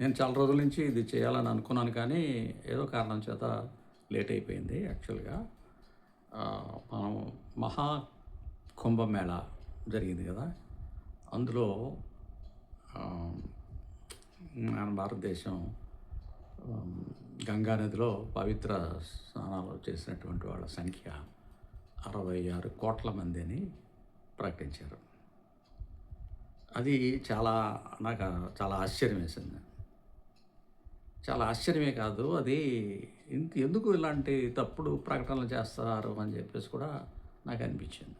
నేను చాలా రోజుల నుంచి ఇది చేయాలని అనుకున్నాను కానీ ఏదో కారణం చేత లేట్ అయిపోయింది యాక్చువల్గా. మనం మహా కుంభమేళ జరిగింది కదా. అందులో మన భారతదేశం గంగా నదిలో పవిత్ర స్నానాలు చేసినటువంటి వాళ్ళ సంఖ్య అరవై ఆరు కోట్ల మందిని ప్రకటించారు. అది చాలా నాకు చాలా ఆశ్చర్యం వేసింది. చాలా ఆశ్చర్యమే కాదు. అది ఇంత ఎందుకు ఇలాంటి తప్పుడు ప్రకటనలు చేస్తారు అని చెప్పేసి కూడా నాకు అనిపించింది.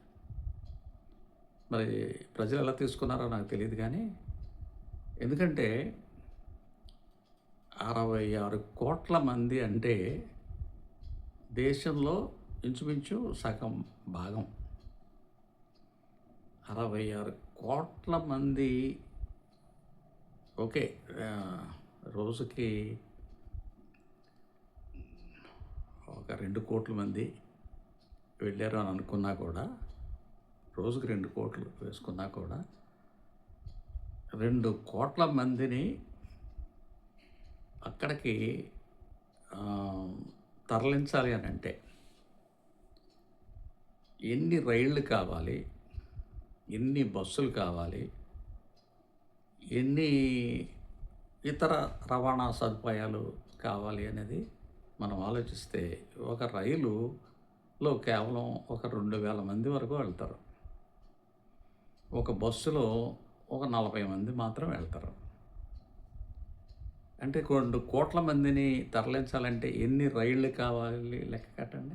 మరి ప్రజలు ఎలా తీసుకున్నారో నాకు తెలియదు కానీ ఎందుకంటే అరవై ఆరు కోట్ల మంది అంటే దేశంలో ఇంచుమించు సగం భాగం. అరవై ఆరు కోట్ల మంది ఓకే రోజుకి ఒక రెండు కోట్ల మంది వెళ్ళారు అని అనుకున్నా కూడా రోజుకి రెండు కోట్లు వేసుకున్నా కూడా రెండు కోట్ల మందిని అక్కడికి తరలించాలి అని అంటే ఎన్ని రైళ్ళు కావాలి ఎన్ని బస్సులు కావాలి ఎన్ని ఇతర రవాణా సదుపాయాలు కావాలి అనేది మనం ఆలోచిస్తే ఒక రైలులో కేవలం ఒక రెండు వేల మంది వరకు వెళ్తారు. ఒక బస్సులో ఒక నలభై మంది మాత్రం వెళ్తారు. అంటే రెండు కోట్ల మందిని తరలించాలంటే ఎన్ని రైళ్ళు కావాలి లెక్క కట్టండి?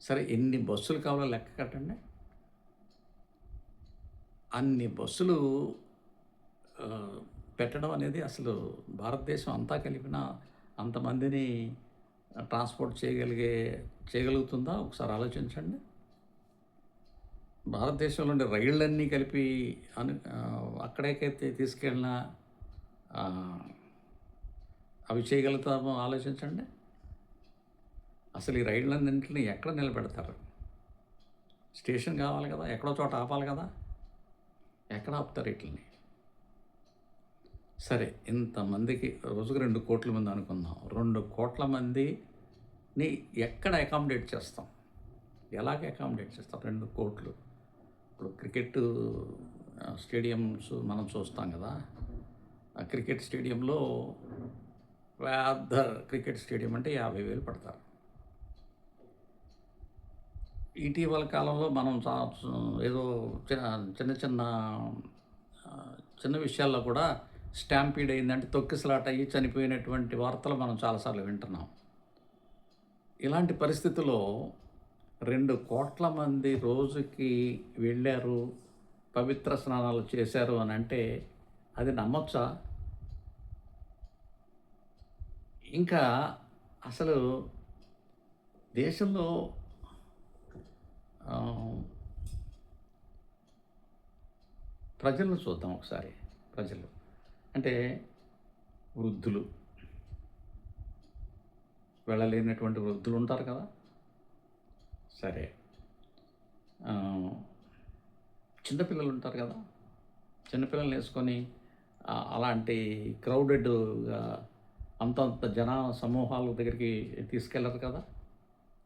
సరే ఎన్ని బస్సులు కావాలో లెక్క కట్టండి? అన్ని బస్సులు పెట్టడం అనేది అసలు భారతదేశం అంతా కలిపిన అంతమందిని ట్రాన్స్పోర్ట్ చేయగలిగే చేయగలుగుతుందా? ఒకసారి ఆలోచించండి. భారతదేశంలోని రైళ్ళన్నీ కలిపి అను అక్కడేకైతే అక్కడికైతే తీసుకెళ్ళిన అవి చేయగలుగుతామో ఆలోచించండి. అసలు ఈ రైళ్ళన్నింటిని ఎక్కడ నిలబెడతారు? స్టేషన్ కావాలి కదా ఎక్కడో చోట ఆపాలి కదా ఎక్కడ ఆపుతారు వీటిని సరే ఇంతమందికి రోజుకు రెండు కోట్ల మంది అనుకుందాం. రెండు కోట్ల మందిని ఎక్కడ అకామిడేట్ చేస్తాం? ఎలాగ అకామిడేట్ చేస్తాం? రెండు కోట్లు. ఇప్పుడు క్రికెట్ స్టేడియంస్ మనం చూస్తాం కదా. ఆ క్రికెట్ స్టేడియంలో పెద్ద క్రికెట్ స్టేడియం అంటే యాభై వేలు పడతారు. ఇటీవల కాలంలో మనం ఏదో చిన్న చిన్న చిన్న చిన్న విషయాల్లో కూడా స్టాంపీడ్ అయిందంటే తొక్కిసలాట అయ్యి చనిపోయినటువంటి వార్తలు మనం చాలాసార్లు వింటున్నాం. ఇలాంటి పరిస్థితుల్లో రెండు కోట్ల మంది రోజుకి వెళ్ళారు పవిత్ర స్నానాలు చేశారు అని అంటే అది నమ్మొచ్చా? ఇంకా అసలు దేశంలో ప్రజలను చూద్దాం ఒకసారి ప్రజలు. అంటే వృద్ధులు. వెళ్ళలేనటువంటి వృద్ధులు ఉంటారు కదా? సరే. చిన్నపిల్లలు ఉంటారు కదా? చిన్నపిల్లల్ని వేసుకొని అలాంటి క్రౌడెడ్గా అంతంత జన సమూహాల దగ్గరికి తీసుకెళ్ళరు కదా?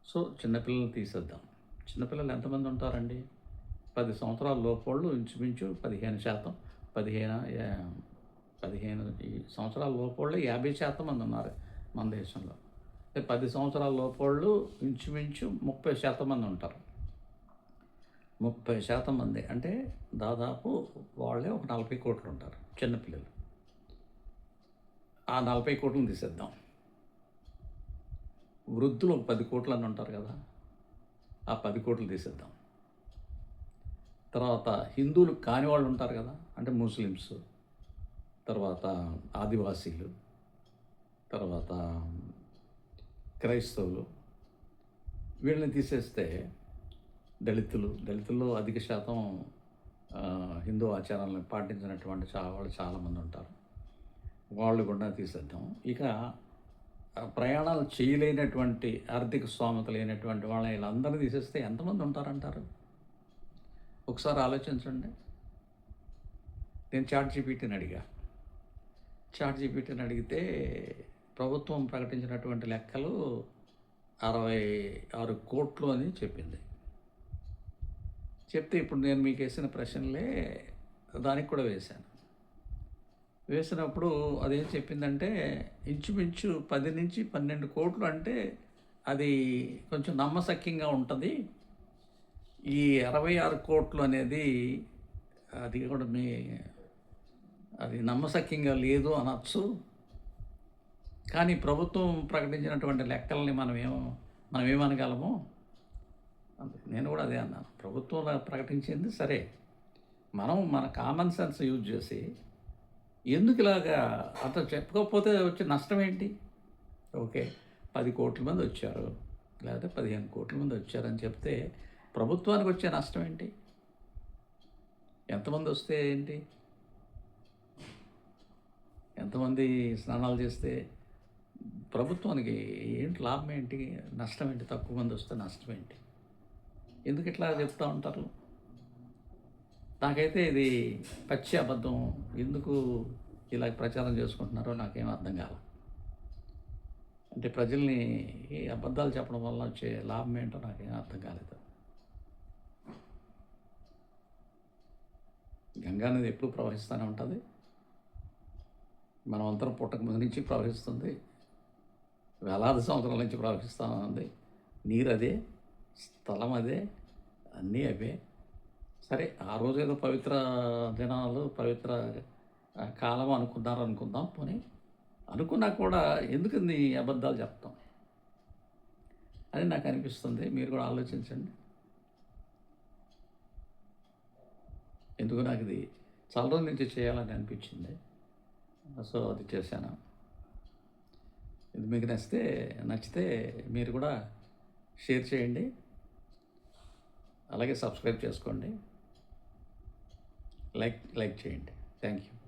సో చిన్నపిల్లల్ని తీసేద్దాం. చిన్నపిల్లలు ఎంతమంది ఉంటారండి? పది సంవత్సరాల లోపోళ్ళు ఇంచుమించు పదిహేను శాతం. పదిహేను పదిహేను ఈ సంవత్సరాల లోపోళ్ళు యాభై శాతం మంది ఉన్నారు మన దేశంలో. అంటే పది సంవత్సరాల లోపోళ్ళు ఇంచుమించు ముప్పై శాతం మంది ఉంటారు. ముప్పై శాతం మంది అంటే దాదాపు వాళ్ళే ఒక నలభై కోట్లు ఉంటారు చిన్నపిల్లలు ఆ నలభై కోట్లను తీసేద్దాం. వృద్ధులు ఒక పది కోట్లు అని ఉంటారు కదా ఆ పది కోట్లు తీసేద్దాం. తర్వాత హిందువులు కాని వాళ్ళు ఉంటారు కదా అంటే ముస్లిమ్స్. తర్వాత ఆదివాసీలు తర్వాత క్రైస్తవులు. వీళ్ళని తీసేస్తే దళితులు దళితుల్లో అధిక శాతం హిందూ ఆచారాలను పాటించినటువంటి చాలా వాళ్ళు చాలామంది ఉంటారు. వాళ్ళు కూడా తీసేద్దాం. ఇక ప్రయాణాలు చేయలేనటువంటి ఆర్థిక స్తోమత లేనటువంటి వాళ్ళని వీళ్ళందరూ తీసేస్తే ఎంతమంది ఉంటారంటారు? ఒకసారి ఆలోచించండి. నేను చాట్ జీపీటీని అడిగా. చాట్ జీపీటీని అడిగితే ప్రభుత్వం ప్రకటించినటువంటి లెక్కలు అరవై ఆరు కోట్లు అని చెప్పింది. చెప్తే ఇప్పుడు నేను మీకు వేసిన ప్రశ్నలే దానికి కూడా వేశాను. వేసినప్పుడు అదేం చెప్పిందంటే ఇంచుమించు పది నుంచి పన్నెండు కోట్లు అంటే అది కొంచెం నమ్మశక్యంగా ఉంటుంది. ఈ అరవై ఆరు కోట్లు అనేది అది కూడా మీ అది నమ్మశక్యంగా లేదు అనొచ్చు. కానీ ప్రభుత్వం ప్రకటించినటువంటి లెక్కల్ని మనం ఏం మనం ఏమనగలము? నేను కూడా అదే అన్నాను. ప్రభుత్వం ప్రకటించింది సరే. మనం మన కామన్ సెన్స్ యూజ్ చేసి ఎందుకు ఇలాగా అంత చెప్పకపోతే వచ్చే నష్టం ఏంటి? ఓకే పది కోట్ల మంది వచ్చారు లేకపోతే పదిహేను కోట్ల మంది వచ్చారని చెప్తే ప్రభుత్వానికి వచ్చే నష్టం ఏంటి? ఎంతమంది వస్తే ఏంటి? ఎంతమంది స్నానాలు చేస్తే ప్రభుత్వానికి ఏంటి లాభం ఏంటి? నష్టం ఏంటి? తక్కువ మంది వస్తే నష్టం ఏంటి? ఎందుకు ఇట్లా చెప్తూ ఉంటారు? నాకైతే ఇది పచ్చి అబద్ధం. ఎందుకు ఇలా ప్రచారం చేసుకుంటున్నారో నాకేం అర్థం కాల. అంటే ప్రజల్ని ఈ అబద్ధాలు చెప్పడం వల్ల వచ్చే లాభం ఏంటో నాకేం అర్థం కాలేదు. గంగా నది ఎప్పుడు ప్రవహిస్తూనే ఉంటుంది. మనం అంతరం పుట్టక ముందు నుంచి ప్రవహిస్తుంది. వేలాది సంవత్సరాల నుంచి ప్రవహిస్తూ ఉంది. నీరు అదే స్థలం అదే అన్నీ అవే. సరే ఆ రోజు ఏదో పవిత్ర దినాలు పవిత్ర కాలం అనుకున్నారు అనుకుందాం. పోనీ అనుకున్నా కూడా ఎందుకు నీ అబద్ధాలు చెప్తాం? అని నాకు అనిపిస్తుంది. మీరు కూడా ఆలోచించండి. ఎందుకు నాకు ఇది చాలా రోజుల నుంచి చేయాలని అనిపించింది. సో అది చేశాను. ఇది మీకు నచ్చితే నచ్చితే మీరు కూడా షేర్ చేయండి. అలాగే సబ్స్క్రైబ్ చేసుకోండి. లైక్ లైక్ చేయండి. Thank you.